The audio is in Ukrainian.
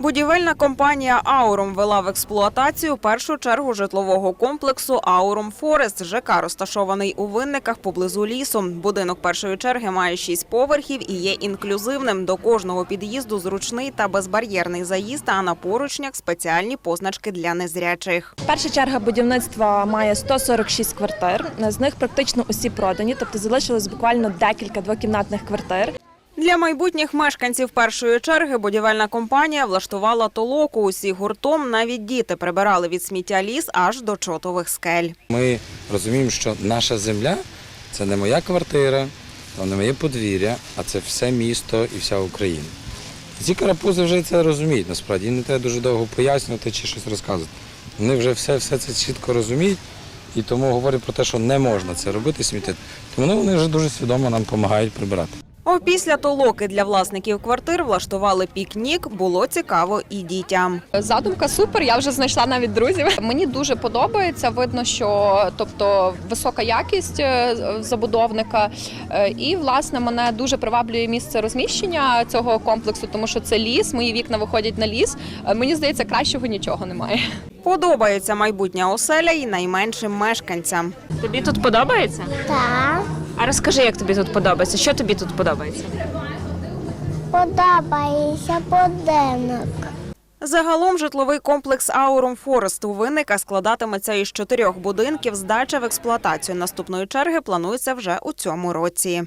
Будівельна компанія Аурум вела в експлуатацію першу чергу житлового комплексу Аурум Форест. ЖК розташований у винниках поблизу лісу. Будинок першої черги має шість поверхів і є інклюзивним. До кожного під'їзду зручний та безбар'єрний заїзд, а на поручнях спеціальні позначки для незрячих. Перша черга будівництва має 146 квартир. З них практично усі продані, тобто залишилось буквально декілька двокімнатних квартир. Для майбутніх мешканців першої черги будівельна компанія влаштувала толоку. Усі гуртом навіть діти прибирали від сміття ліс аж до чотових скель. Ми розуміємо, що наша земля це не моя квартира, не моє подвір'я, а це все місто і вся Україна. Ці карапузи вже це розуміють насправді. Їм не треба дуже довго пояснювати чи щось розказувати. Вони вже все, все це чітко розуміють і тому говорять про те, що не можна це робити, смітити. Тому вони вже дуже свідомо нам допомагають прибирати. Опісля толоки для власників квартир влаштували пікнік. Було цікаво і дітям. Задумка супер. Я вже знайшла навіть друзів. Мені дуже подобається. Видно, що тобто висока якість е, забудовника, Е, і власне мене дуже приваблює місце розміщення цього комплексу, тому що це ліс. Мої вікна виходять на ліс. Е, Мені здається, кращого нічого немає. Подобається майбутня оселя і найменшим мешканцям. Тобі тут подобається? Так, А розкажи, як тобі тут подобається? Що тобі тут подобається? подобається будинок. Загалом житловий комплекс Аурум Форест у винника складатиметься із чотирьох будинків. Здача в експлуатацію наступної черги планується вже у цьому році.